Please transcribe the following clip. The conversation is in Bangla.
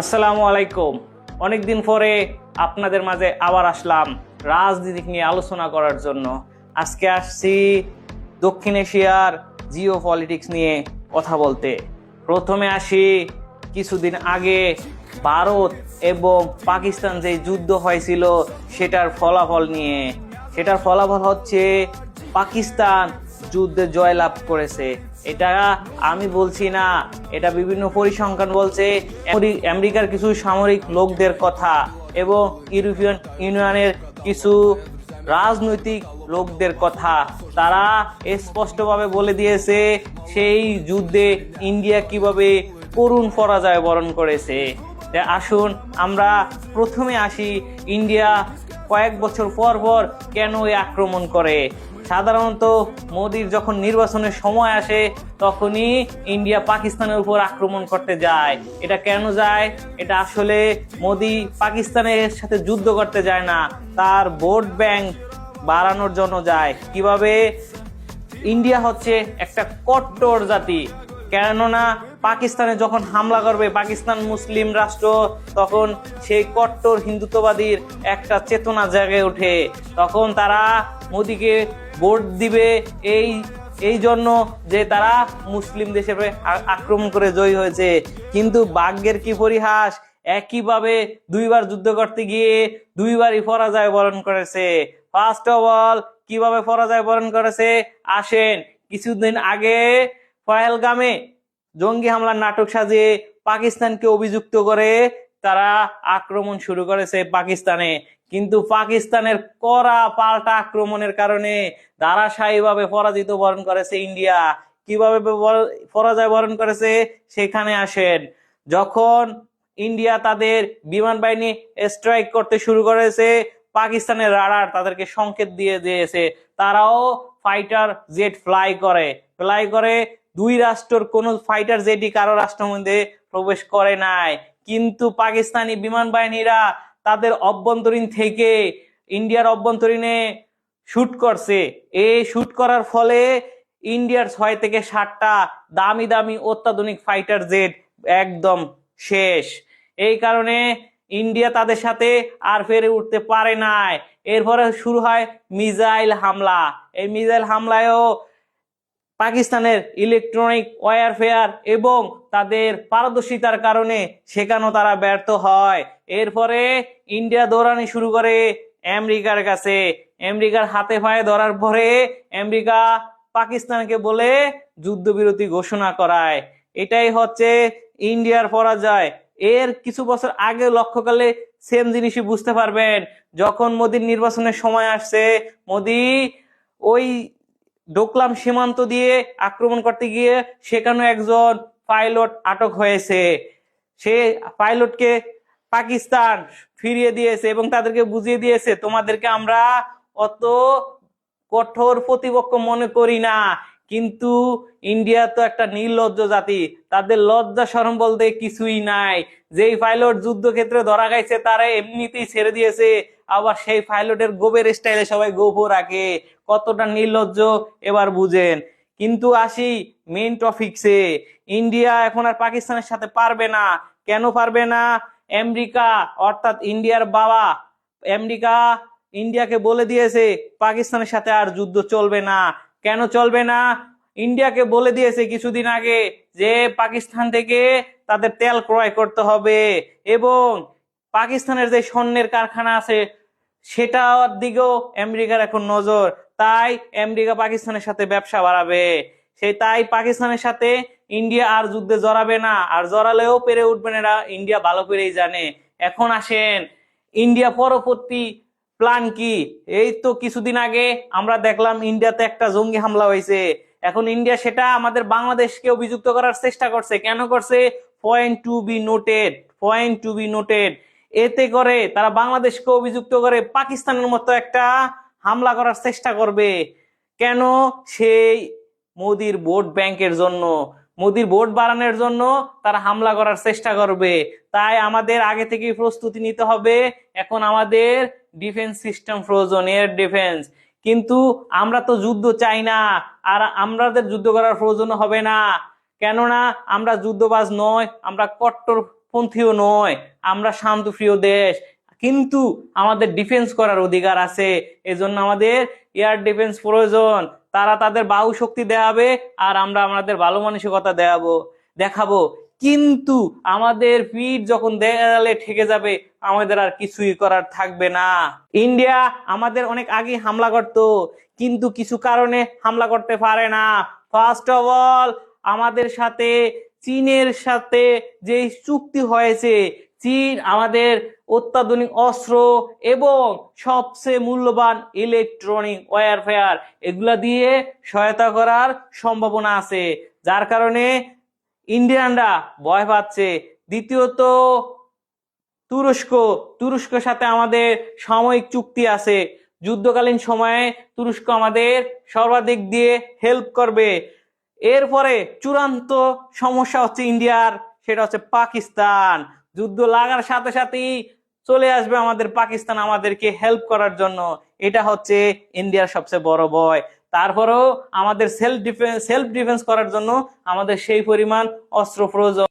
আসসালামু আলাইকুম। অনেকদিন পরে আপনাদের মাঝে আবার আসলাম রাজনীতি নিয়ে আলোচনা করার জন্য। আজকে আসছি দক্ষিণ এশিয়ার জিও পলিটিক্স নিয়ে কথা বলতে। প্রথমে আসি কিছুদিন আগে ভারত এবং পাকিস্তান যে যুদ্ধ হয়েছিল, সেটার ফলাফল নিয়ে। সেটার ফলাফল হচ্ছে পাকিস্তান যুদ্ধে জয়লাভ করেছে। এটা আমি বলছি না, এটা বিভিন্ন পরিসংখ্যান বলছে। আমেরিকার কিছু সামরিক লোকদের কথা এবং ইউরোপিয়ান ইউনিয়নের কিছু রাজনৈতিক লোকদের কথা। তারা স্পষ্টভাবে বলে দিয়েছে, সেই যুদ্ধে ইন্ডিয়া কীভাবে করুণ পরাজয় বরণ করেছে। আসুন, আমরা প্রথমে আসি, ইন্ডিয়া কয়েক বছর পর পর কেন আক্রমণ করে? সাধারণত মোদির যখন নির্বাচনের সময় আসে, তখনই ইন্ডিয়া পাকিস্তানের উপর আক্রমণ করতে যায়। এটা কেন যায়? এটা আসলে মোদি পাকিস্তানের সাথে যুদ্ধ করতে যায় না, তার ভোট ব্যাংক বাড়ানোর জন্য যায়। কীভাবে? ইন্ডিয়া হচ্ছে একটা কট্টর জাতি। কেননা পাকিস্তানে যখন হামলা করবে পাকিস্তান মুসলিম রাষ্ট্র, তখন সেই কট্টর হিন্দুত্ববাদীর একটা চেতনা জাগে ওঠে। তখন তারা মোদিকে ভোট দিবে এই এই জন্য যে তারা মুসলিম দেশে আক্রমণ করে জয়ী হয়েছে। কিন্তু ভাগ্যের কি পরিহাস? একইভাবে দুইবার যুদ্ধ করতে গিয়ে দুইবারই পরাজয় বরণ করেছে। ফার্স্ট অফ অল কীভাবে পরাজয় বরণ করেছে? আসেন, কিছুদিন আগে পহেলগামে জঙ্গি হামলার নাটক সাজিয়ে পাকিস্তানকে অভিযুক্ত করে তারা আক্রমণ শুরু করেছে পাকিস্তানে। কিন্তু পাকিস্তানের কড়া পাল্টা আক্রমণের কারণে ধারাসায়ীভাবে পরাজিত বরণ করেছে ইন্ডিয়া। কীভাবে পরাজয় বরণ করেছে সেখানে আসেন। যখন ইন্ডিয়া তাদের বিমান বাহিনী স্ট্রাইক করতে শুরু করেছে, পাকিস্তানের রাডার তাদেরকে সংকেত দিয়ে দিয়েছে। তারাও ফাইটার জেট ফ্লাই করে। ফ্লাই করে দুই রাষ্ট্রর কোনো ফাইটার জেটই কারও রাষ্ট্রের মধ্যে প্রবেশ করে নাই। কিন্তু পাকিস্তানি বিমান বাহিনীরা তাদের অভ্যন্তরীণ থেকে ইন্ডিয়ার অভ্যন্তরীণে শুট করছে। এই শুট করার ফলে ইন্ডিয়ার ছয় থেকে সাতটা দামি দামি অত্যাধুনিক ফাইটার জেট একদম শেষ। এই কারণে ইন্ডিয়া তাদের সাথে আর ফেরে উঠতে পারে নাই। এরপরে শুরু হয় মিজাইল হামলা। এই মিসাইল হামলায়ও পাকিস্তানের ইলেকট্রনিক ওয়ারফেয়ার এবং তাদের পারদর্শিতার কারণে সেখানেও তারা ব্যর্থ হয়। এরপরে ইন্ডিয়া দৌড়ানি শুরু করে আমেরিকার কাছে। আমেরিকার হাতে পায়ে ধরার পরে আমেরিকা পাকিস্তানকে বলে যুদ্ধবিরতি ঘোষণা করায়। এটাই হচ্ছে ইন্ডিয়ার পরাজয়। এর কিছু বছর আগে লক্ষ্য করলে সেম জিনিসই বুঝতে পারবেন। যখন মোদির নির্বাচনের সময় আসছে, মোদি ওই ডোকলাম সীমান্ত দিয়ে আক্রমণ করতে গিয়ে সেখানে একজন পাইলট আটক হয়েছে। সে পাইলটকে পাকিস্তান ফিরিয়ে দিয়েছে এবং তাদেরকে বুঝিয়ে দিয়েছে, তোমাদেরকে আমরা অত কঠোর প্রতিপক্ষ মনে করি না। কিন্তু ইন্ডিয়া তো একটা নির্লজ্জ জাতি, তাদের লজ্জা সরম বলতে কিছুই নাই। যেই পাইলট যুদ্ধক্ষেত্রে ধরা গাইছে তারা এমনিতেই ছেড়ে দিয়েছে। আবার সেই পাইলটের গোবের স্টাইলে সবাই গোবো রাখে। কতটা নির্লজ্জ, এবার বুঝেন। কিন্তু আসি মেইন টপিকসে ইন্ডিয়া এখন আর পাকিস্তানের সাথে পারবে না। কেন পারবে না? আমেরিকা, অর্থাৎ ইন্ডিয়ার বাবা, আমেরিকা ইন্ডিয়াকে বলে দিয়েছে, পাকিস্তানের সাথে আর যুদ্ধ চলবে না। কেন চলবে না? ইন্ডিয়াকে বলে দিয়েছে কিছুদিন আগে যে পাকিস্তান থেকে তাদের তেল ক্রয় করতে হবে এবং পাকিস্তানের যে স্বর্ণের কারখানা আছে, সেটার দিকেও আমেরিকার এখন নজর। তাই আমেরিকা পাকিস্তানের সাথে ব্যবসা বাড়াবে। সেই তাই পাকিস্তানের সাথে ইন্ডিয়া আর যুদ্ধে জড়াবে না। আর জড়ালেও পেরে উঠবে না ইন্ডিয়া ভালো করেই জানে। এখন আসেন, ইন্ডিয়া পরবর্তী প্ল্যান কি? এই তো কিছুদিন আগে আমরা দেখলাম ইন্ডিয়াতে একটা জঙ্গি হামলা হয়েছে। এখন ইন্ডিয়া সেটা আমাদের বাংলাদেশকে অভিযুক্ত করার চেষ্টা করছে। কেন করছে? Point to be noted point to be noted এতে করে তারা বাংলাদেশকে অভিযুক্ত করে পাকিস্তানের মতো একটা হামলা করার চেষ্টা করবে। কেন? সেই মোদির ভোট ব্যাংকের জন্য। মোদির ভোট বাড়ানোর জন্য তারা হামলা করার চেষ্টা করবে। তাই আমাদের আগে থেকেই প্রস্তুতি নিতে হবে। এখন আমাদের ডিফেন্স সিস্টেম প্রয়োজন এয়ার ডিফেন্স কিন্তু আমরা তো যুদ্ধ চাই না, আর আমাদের যুদ্ধ করার প্রয়োজন হবে না। কেননা আমরা যুদ্ধবাজ নয়, আমরা কট্টর পন্থীও নয়, আমরা শান্তপ্রিয় দেশ। কিন্তু আমাদের ডিফেন্স করার অধিকার আছে, এজন্য আমাদের এয়ার ডিফেন্স প্রয়োজন তারা তাদের বাহু শক্তি দেখাবে, আর আমরা আমাদের ভালো মানসিকতা দেখাবো দেখাবো। কিন্তু আমাদের পিঠ যখন দেয়ালে ঠেকে যাবে, আমাদের আর কিছুই করার থাকবে না। ইন্ডিয়া আমাদের অনেক আগে হামলা করতো, কিন্তু কিছু কারণে হামলা করতে পারে না। ফার্স্ট অফ অল আমাদের সাথে, চীনের সাথে যে চুক্তি হয়েছে, চীন আমাদের অত্যাধুনিক অস্ত্র এবং সবচেয়ে মূল্যবান ইলেকট্রনিক ওয়ারফেয়ার এগুলা দিয়ে সহায়তা করার সম্ভাবনা আছে। যার কারণে ইন্ডিয়ানরা ভয় পাচ্ছে। দ্বিতীয়ত, তুরস্ক। তুরস্কের সাথে আমাদের সাময়িক চুক্তি আছে। যুদ্ধকালীন সময়ে তুরস্ক আমাদের সর্বাধিক দিয়ে হেল্প করবে। এরপরে চূড়ান্ত সমস্যা হচ্ছে ইন্ডিয়ার, সেটা হচ্ছে পাকিস্তান। যুদ্ধ লাগার সাথে সাথেই চলে আসবে আমাদের পাকিস্তান আমাদেরকে হেল্প করার জন্য। এটা হচ্ছে ইন্ডিয়ার সবচেয়ে বড় ভয়। তারপরেও আমাদের সেলফ ডিফেন্স সেলফ ডিফেন্স করার জন্য আমাদের সেই পরিমাণ অস্ত্র প্রয়োজন।